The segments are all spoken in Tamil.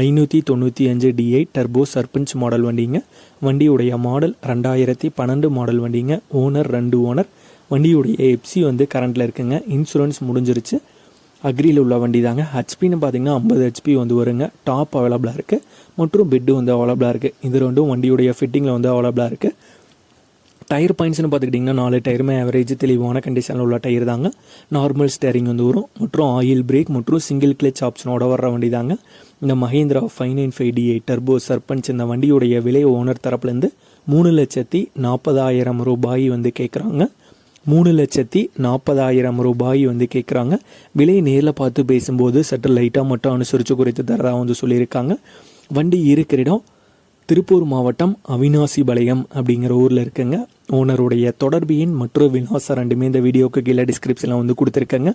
ஐநூற்றி தொண்ணூற்றி அஞ்சு டிஐ டர்போ சர்பஞ்ச் மாடல் வண்டிங்க. வண்டியுடைய மாடல் ரெண்டாயிரத்தி பன்னெண்டு மாடல் வண்டிங்க. ஓனர் ரெண்டு ஓனர் வண்டியுடைய எப்சி வந்து கரண்ட்டில் இருக்குங்க. இன்சூரன்ஸ் முடிஞ்சிருச்சு. அக்ரியில் உள்ள வண்டி தாங்க ஹெச்பின்னு பார்த்தீங்கன்னா ஐம்பது ஹெச்பி வந்து வருங்க. டாப் அவைலபிளாக இருக்குது மற்றும் பெட்டு வந்து அவைலபிளாக இருக்குது இது ரெண்டும் வண்டியுடைய ஃபிட்டிங்கில் வந்து அவைலபிளாக இருக்குது டயர் பாயிண்ட்ஸ்னு பார்த்துக்கிட்டிங்கன்னா நாலு டயருமே ஆவரேஜ் தெளிவான கண்டிஷனில் உள்ள டயர் தாங்க. நார்மல் ஸ்டேரிங் வந்து வரும். மற்றும் ஆயில் பிரேக் மற்றும் சிங்கிள் கிளச் ஆப்ஷனோட வர்ற வண்டி தாங்க. இந்த Mahindra five nine five D eight turbo Sarpanch இந்த வண்டியுடைய விலை ஓனர் தரப்புலேருந்து மூணு லட்சத்தி நாற்பதாயிரம் ரூபாய் வந்து கேட்குறாங்க மூணு லட்சத்தி நாற்பதாயிரம் ரூபாய் வந்து கேட்குறாங்க விலை நேரில் பார்த்து பேசும்போது சற்று லைட்டாக மட்டும் அனுசரித்து குறைத்து தரதாக வந்து சொல்லியிருக்காங்க. வண்டி இருக்கிற இடம் திருப்பூர் மாவட்டம் அவினாசிபாளையம் அப்படிங்கிற ஊரில் இருக்குங்க. ஓனருடைய தொடர்பு எண் மற்றும் விலாசம் ரெண்டுமே இந்த வீடியோவுக்கு கீழே டிஸ்கிரிப்ஷனில் வந்து கொடுத்துருக்கேங்க.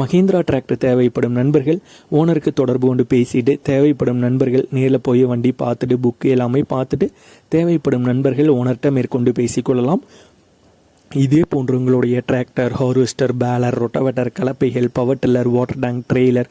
மஹேந்திரா டிராக்டர் தேவைப்படும் நண்பர்கள் ஓனருக்கு தொடர்பு கொண்டு பேசிட்டு தேவைப்படும் நண்பர்கள் நேரில் போய் வண்டி பார்த்துட்டு புக்கு எல்லாமே பார்த்துட்டு தேவைப்படும் நண்பர்கள் ஓனர்கிட்ட மேற்கொண்டு பேசிக்கொள்ளலாம் இதே போன்று உங்களுடைய tractor harvester baler rotavator கலப்பைகள் power tiller water tank trailer